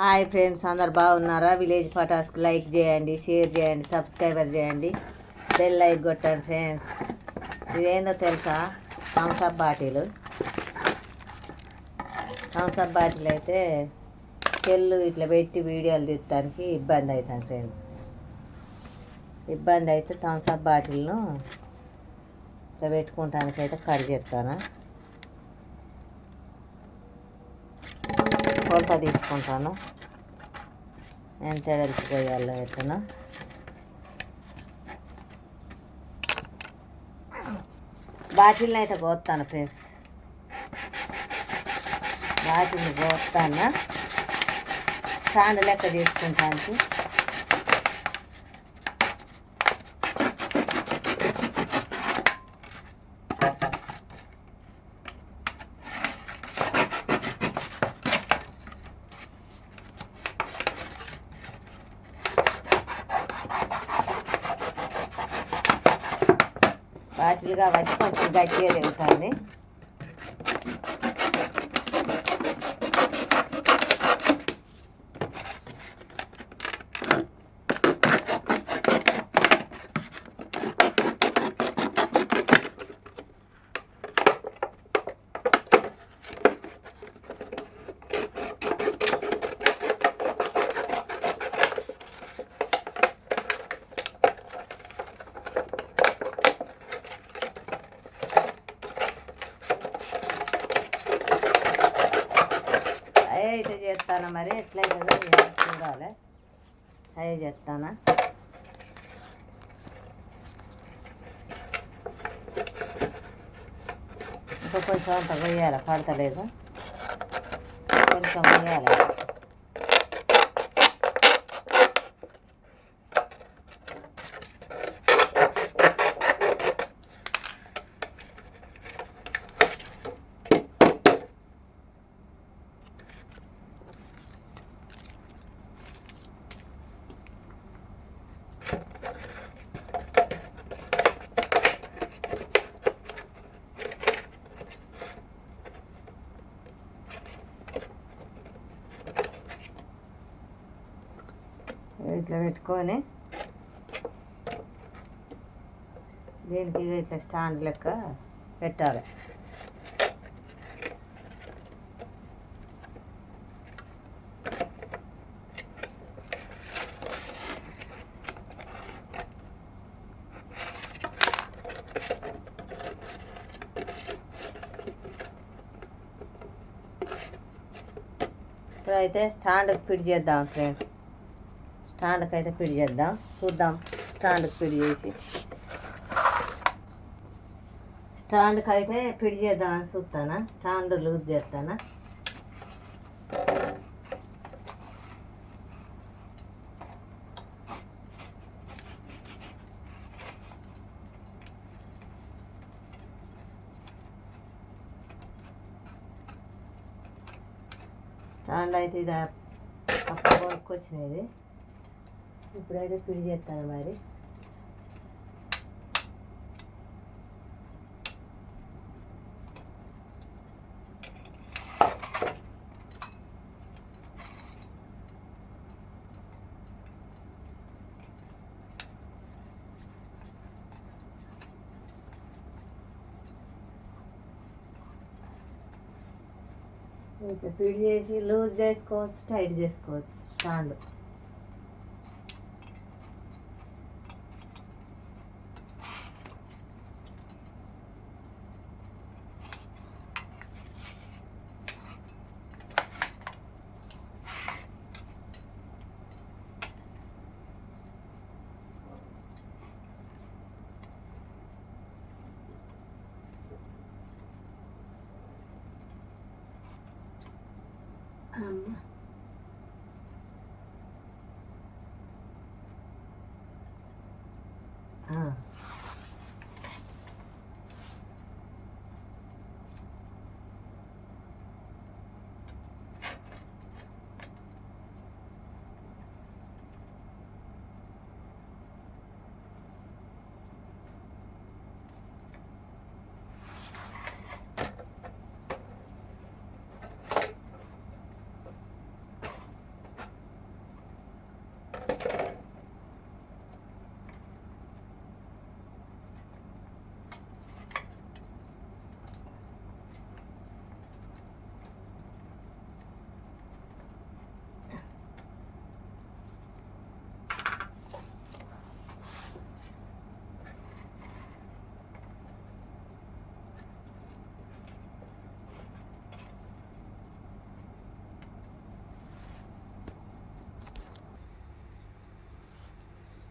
Hi friends అందరు బాగున్నారా? Village ఫటాస్కి లైక్ చేయండి షేర్ చేయండి సబ్స్క్రైబర్ చేయండి. బెల్ లైక్ కొట్టండి ఫ్రెండ్స్. ఇదేందో తెలుసా? Thums Up bottle. Thums Up bottle అయితే సెల్లు ఇట్లా పెట్టి వీడియోలు తీయడానికి ఇబ్బంది అవుతుంది ఫ్రెండ్స్. ఇబ్బంది అయితే థమ్సప్ బాటిల్ను ఇట్లా పెట్టుకుంటానికి అయితే కట్ చేస్తాను? కొలత తీసుకుంటాను. నేను వెడల్పు పోయాలో ఎట్లనో. బాటిల్ని అయితే కోస్తాను ఫ్రెండ్స్. బాటిల్ని కోస్తాను స్టాండ్ లెక్క తీసుకుంటాను బాటిల్ వచ్చి కొంచెం గట్టిగా తిరుగుతుంది ట్రై అయితే చేస్తాను మరి? ఎట్లా కదా చూడాలి? ట్రై చేస్తానా? ఇంకా కొంచెం అంత పోయాలి? పడతలేదు. కొంచెం పోయాలి? ఇట్లా పెట్టుకొని దీనికి ఇట్లా స్టాండ్ లెక్క పెట్టాలి. ఇప్పుడైతే స్టాండ్ ఫిట్ చేద్దాం ఫ్రెండ్స్. స్టాండ్కి అయితే పిడి చేద్దాం. చూద్దాం స్టాండ్కి పిడి చేసి. స్టాండ్కి అయితే ఫిట్ చేద్దామని చూస్తానా స్టాండ్ లూజ్ చేస్తానా స్టాండ్ అయితే ఇది అప్పుడు కొనుక్కొచ్చినది ఇప్పుడైతే పిడి చేస్తాను మరి పిడి చేసి లూజ్ చేసుకోవచ్చు టైట్ చేసుకోవచ్చు స్టాండ్ 嗯。嗯。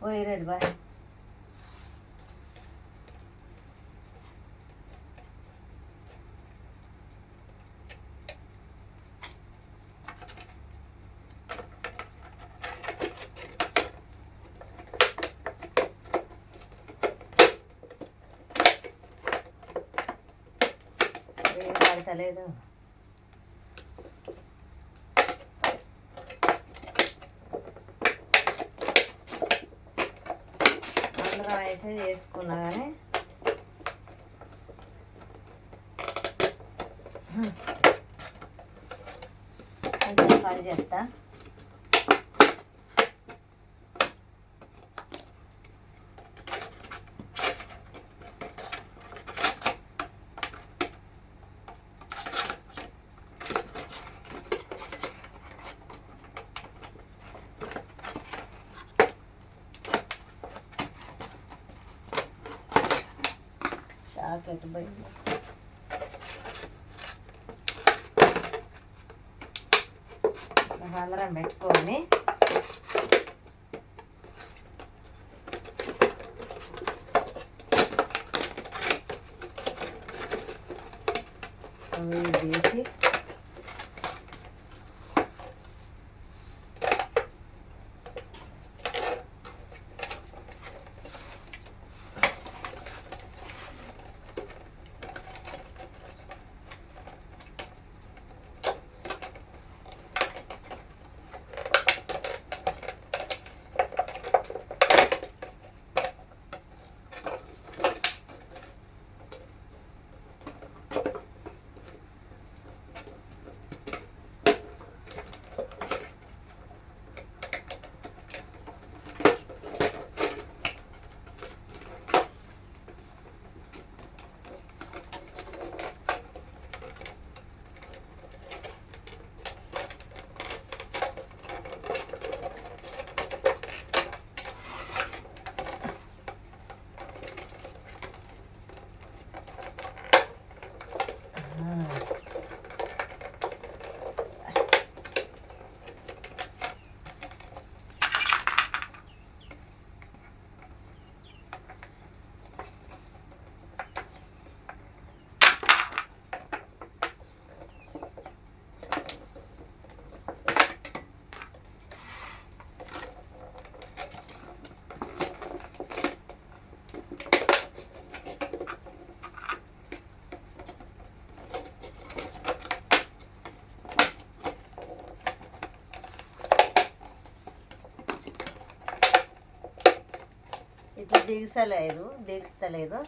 పోయి రెడీ బాయ్ ఏం పడతలేదు అందరం వేసే చేసుకున్నా కానీ కొంచెం పని చెప్తా షాకెట్ పోయింది అందరం పెట్టుకొని అవి ఇట్లా బిగిసలేదు బిగిస్తలేదు.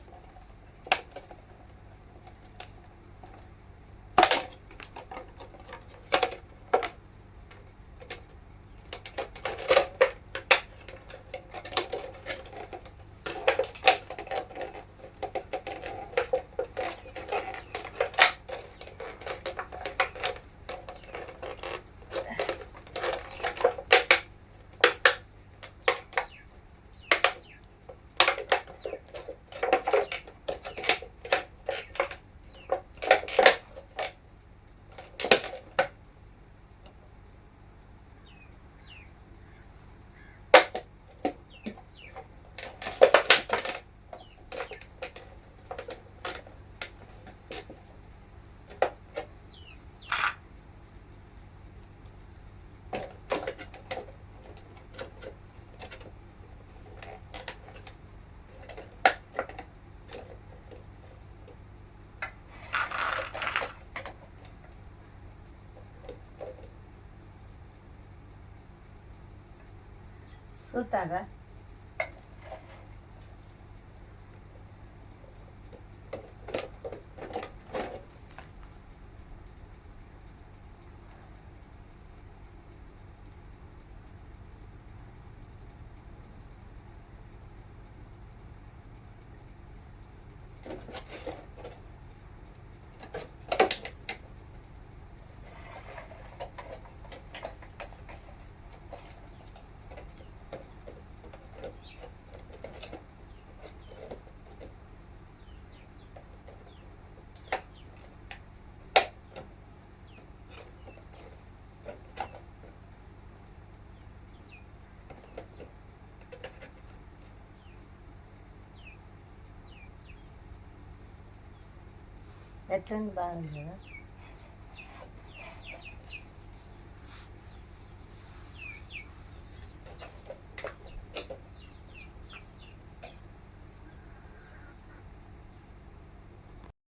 Sốt. ఎట్లుంది బాగుంది కదా?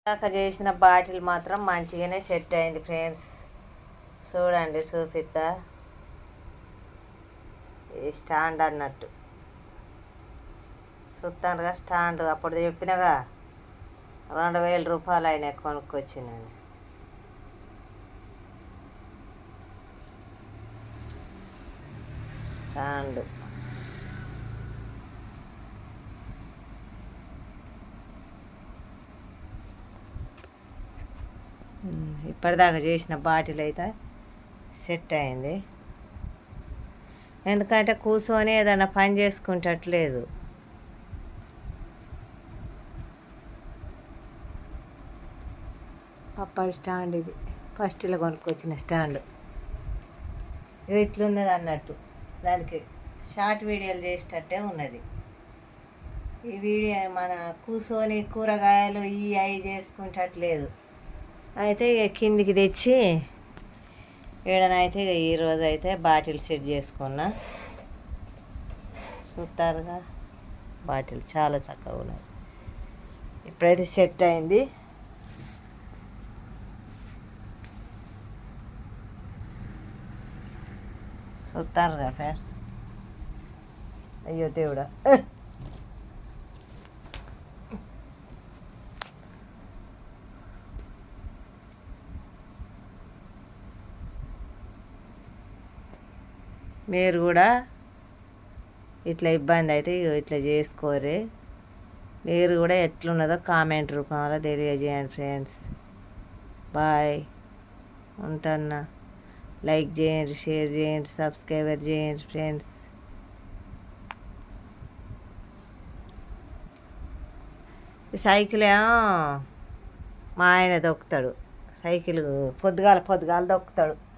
దాకా చేసిన బాటిల్ మాత్రం మంచిగానే సెట్ అయింది ఫ్రెండ్స్. చూడండి చూపిద్దా ఇది స్టాండ్ అన్నట్టు. చూస్తానుగా స్టాండ్ అప్పుడు చెప్పినగా. రెండు వేల రూపాయలు ఆయన కొనుక్కొచ్చిందని స్టాండ్. ఇప్పటిదాకా చేసిన బాటిల్ అయితే సెట్ అయింది. ఎందుకంటే కూర్చొని ఏదైనా పని చేసుకుంటట్లేదు. అప్పటి స్టాండ్ ఇది. ఫస్ట్లో కొనుక్కొచ్చిన స్టాండ్. ఇది ఇట్లున్నది అన్నట్టు. దానికి షార్ట్ వీడియోలు చేసేటట్టే ఉన్నది. ఈ వీడియో మన కూర్చొని కూరగాయలు ఈ అవి చేసుకుంటట్లేదు. అయితే ఇక కిందికి తెచ్చి ఈడనైతే ఇక ఈరోజు అయితే బాటిల్ సెట్ చేసుకున్నా. చూస్తారుగా బాటిల్ చాలా చక్కగా ఉన్నది. ఇప్పుడైతే సెట్ అయింది. చూస్తారుగా ఫ్రెండ్స్ అయ్యో దేవుడా మీరు కూడా ఇట్లా ఇబ్బంది అయితే ఇగో ఇట్లా చేసుకోరే మీరు కూడా ఎట్లున్నదో కామెంట్ రూపంలో తెలియజేయండి ఫ్రెండ్స్ బాయ్ ఉంటాన్నా లైక్ చేయండి షేర్ చేయండి సబ్స్క్రైబర్ చేయండి ఫ్రెండ్స్. సైకిలే సైకిల్ మా ఆయన దొక్కుతాడు. సైకిల్ పొద్దుగాల పొద్దుగాల దొక్కుతాడు.